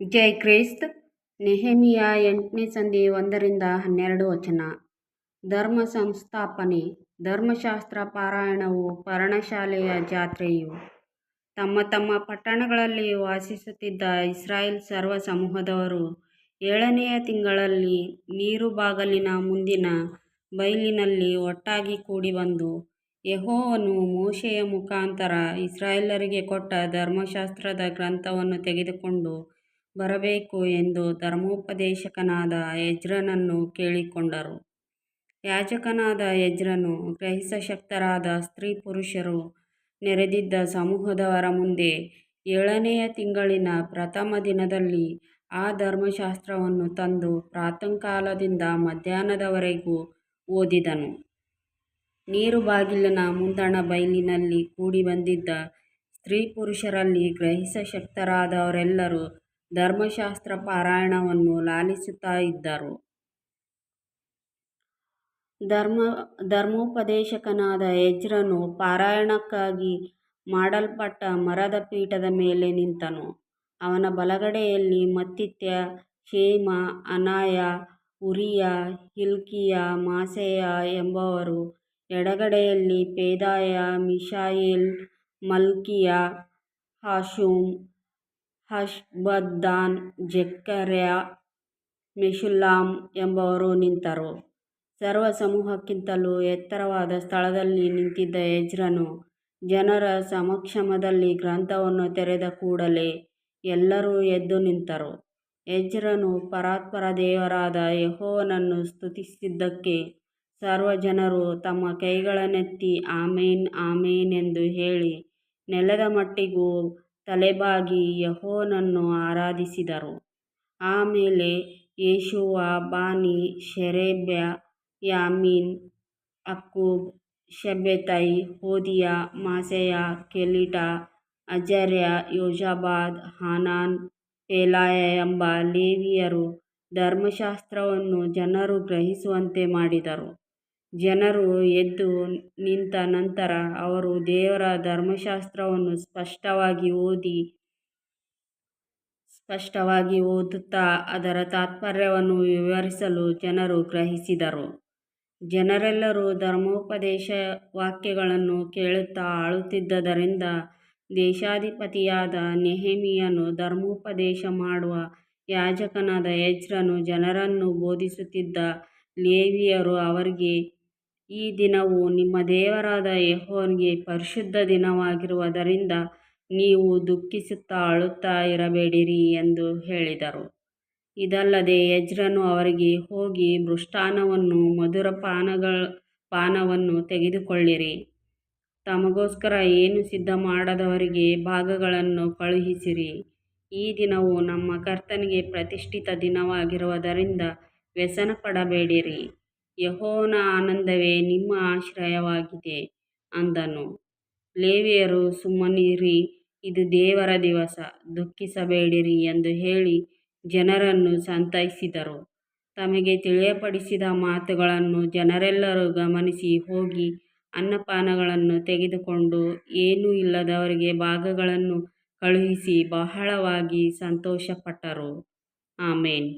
ಜೈ ಕ್ರೈಸ್ತ್. ನೆಹೆಮಿಯ ಎಂಟನೇ ಸಂಧಿ ಒಂದರಿಂದ ಹನ್ನೆರಡು ವಚನ. ಧರ್ಮ ಸಂಸ್ಥಾಪನೆ. ಧರ್ಮಶಾಸ್ತ್ರ ಪಾರಾಯಣವು ಪರ್ಣಶಾಲೆಯ ಜಾತ್ರೆಯು. ತಮ್ಮ ತಮ್ಮ ಪಟ್ಟಣಗಳಲ್ಲಿ ವಾಸಿಸುತ್ತಿದ್ದ ಇಸ್ರಾಯೇಲ್ ಸರ್ವ ಸಮೂಹದವರು ಏಳನೆಯ ತಿಂಗಳಲ್ಲಿ ನೀರು ಬಾಗಲಿನ ಮುಂದಿನ ಬೈಲಿನಲ್ಲಿ ಒಟ್ಟಾಗಿ ಕೂಡಿಬಂದು ಯೆಹೋವನು ಮೋಶೆಯ ಮುಖಾಂತರ ಇಸ್ರಾಯೇಲರಿಗೆ ಕೊಟ್ಟ ಧರ್ಮಶಾಸ್ತ್ರದ ಗ್ರಂಥವನ್ನು ತೆಗೆದುಕೊಂಡು ಬರಬೇಕು ಎಂದು ಧರ್ಮೋಪದೇಶಕನಾದ ಯಜ್ರನನ್ನು ಕೇಳಿಕೊಂಡರು. ಯಾಜಕನಾದ ಎಜ್ರನು ಗ್ರಹಿಸಶಕ್ತರಾದ ಸ್ತ್ರೀಪುರುಷರು ನೆರೆದಿದ್ದ ಸಮೂಹದವರ ಮುಂದೆ ಏಳನೆಯ ತಿಂಗಳಿನ ಪ್ರಥಮ ದಿನದಲ್ಲಿ ಆ ಧರ್ಮಶಾಸ್ತ್ರವನ್ನು ತಂದು ಪ್ರಾತಃಕಾಲದಿಂದ ಮಧ್ಯಾಹ್ನದವರೆಗೂ ಓದಿದನು. ನೀರುಬಾಗಿಲಿನ ಮುಂದಣ ಬೈಲಿನಲ್ಲಿ ಕೂಡಿಬಂದಿದ್ದ ಸ್ತ್ರೀಪುರುಷರಲ್ಲಿ ಗ್ರಹಿಸಶಕ್ತರಾದವರೆಲ್ಲರೂ ಧರ್ಮಶಾಸ್ತ್ರ ಪಾರಾಯಣವನ್ನು ಲಾಲಿಸುತ್ತಾ ಇದ್ದರು. ಧರ್ಮ ಧರ್ಮೋಪದೇಶಕನಾದ ಎಜ್ರನು ಪಾರಾಯಣಕ್ಕಾಗಿ ಮಾಡಲ್ಪಟ್ಟ ಮರದ ಪೀಠದ ಮೇಲೆ ನಿಂತನು. ಅವನ ಬಲಗಡೆಯಲ್ಲಿ ಮತ್ತಿತ್ಯ, ಶೇಮ, ಅನಾಯ, ಉರಿಯ ಹಿಲ್ಕೀಯ, ಮಾಸೆಯ ಎಂಬವರು ಎಡಗಡೆಯಲ್ಲಿ ಪೇದಾಯ ಮಿಶಾಯೇಲ್, ಮಲ್ಕೀಯ, ಹಾಷುಮ್, ಹಷಬ್ಬದ್ದಾನ್, ಜೆಕರ್ಯ, ಮೆಷುಲ್ಲಾಮ್ ಎಂಬುವರು ನಿಂತರು. ಸರ್ವ ಸಮೂಹಕ್ಕಿಂತಲೂ ಎತ್ತರವಾದ ಸ್ಥಳದಲ್ಲಿ ನಿಂತಿದ್ದ ಯಜ್ರನು ಜನರ ಸಮಕ್ಷಮದಲ್ಲಿ ಗ್ರಂಥವನ್ನು ತೆರೆದ ಕೂಡಲೇ ಎಲ್ಲರೂ ಎದ್ದು ನಿಂತರು. ಯಜ್ರನು ಪರಾತ್ಪರ ದೇವರಾದ ಯಹೋವನನ್ನು ಸ್ತುತಿಸಿದ್ದಕ್ಕೆ ಸರ್ವಜನರು ತಮ್ಮ ಕೈಗಳನ್ನೆತ್ತಿ ಆಮೇನ್ ಆಮೇನ್ ಎಂದು ಹೇಳಿ ನೆಲದ ಮಟ್ಟಿಗೂ ತಲೆಬಾಗಿ ಯೆಹೋವನನ್ನು ಆರಾಧಿಸಿದರು. ಆಮೇಲೆ ಮೇಲೆ Jeshua, Bani, Sherebiah, Jamin, Akkub, Shabbethai, Hodiah, Maaseiah, Kelita, Azariah, Jozabad, Hanan, Pelaiah ಎಂಬ ಲೇವಿಯರು ಧರ್ಮಶಾಸ್ತ್ರವನ್ನು ಜನರು ಗ್ರಹಿಸುವಂತೆ ಮಾಡಿದರು. ಜನರು ಎದ್ದು ನಿಂತ ನಂತರ ಅವರು ದೇವರ ಧರ್ಮಶಾಸ್ತ್ರವನ್ನು ಸ್ಪಷ್ಟವಾಗಿ ಓದಿ ಸ್ಪಷ್ಟವಾಗಿ ಓದುತ್ತಾ ಅದರ ತಾತ್ಪರ್ಯವನ್ನು ವಿವರಿಸಲು ಜನರು ಗ್ರಹಿಸಿದರು. ಜನರೆಲ್ಲರೂ ಧರ್ಮೋಪದೇಶ ವಾಕ್ಯಗಳನ್ನು ಕೇಳುತ್ತಾ ಆಳುತ್ತಿದ್ದರಿಂದ ದೇಶಾಧಿಪತಿಯಾದ ನೆಹೆಮಿಯನು ಧರ್ಮೋಪದೇಶ ಮಾಡುವ ಯಾಜಕನಾದ ಯಜ್ರನು ಜನರನ್ನು ಬೋಧಿಸುತ್ತಿದ್ದ ಲೇವಿಯರು ಅವರಿಗೆ, ಈ ದಿನವು ನಿಮ್ಮ ದೇವರಾದ ಯೆಹೋವನಿಗೆ ಪರಿಶುದ್ಧ ದಿನವಾಗಿರುವುದರಿಂದ ನೀವು ದುಃಖಿಸುತ್ತಾ ಅಳುತ್ತಾ ಇರಬೇಡಿರಿ ಎಂದು ಹೇಳಿದರು. ಇದಲ್ಲದೆ ಯಜ್ರನು ಅವರಿಗೆ, ಹೋಗಿ ಮೃಷ್ಟಾನವನ್ನು ಮಧುರ ಪಾನಗಳ ಪಾನವನ್ನು ತೆಗೆದುಕೊಳ್ಳಿರಿ. ತಮಗೋಸ್ಕರ ಏನು ಸಿದ್ಧ ಮಾಡದವರಿಗೆ ಭಾಗಗಳನ್ನು ಕಳುಹಿಸಿರಿ. ಈ ದಿನವು ನಮ್ಮ ಕರ್ತನಿಗೆ ಪ್ರತಿಷ್ಠಿತ ದಿನವಾಗಿರುವುದರಿಂದ ವ್ಯಸನಪಡಬೇಡಿರಿ. ಯೆಹೋವನ ಆನಂದವೇ ನಿಮ್ಮ ಆಶ್ರಯವಾಗಿದೆ ಅಂದನು. ಲೇವಿಯರು, ಸುಮ್ಮನಿರಿ, ಇದು ದೇವರ ದಿವಸ, ದುಃಖಿಸಬೇಡಿರಿ ಎಂದು ಹೇಳಿ ಜನರನ್ನು ಸಂತೈಸಿದರು. ತಮಗೆ ತಿಳಿಯಪಡಿಸಿದ ಮಾತುಗಳನ್ನು ಜನರೆಲ್ಲರೂ ಗಮನಿಸಿ ಹೋಗಿ ಅನ್ನಪಾನಗಳನ್ನು ತೆಗೆದುಕೊಂಡು ಏನೂ ಇಲ್ಲದವರಿಗೆ ಭಾಗಗಳನ್ನು ಕಳುಹಿಸಿ ಬಹಳವಾಗಿ ಸಂತೋಷಪಟ್ಟರು. ಆಮೆನ್.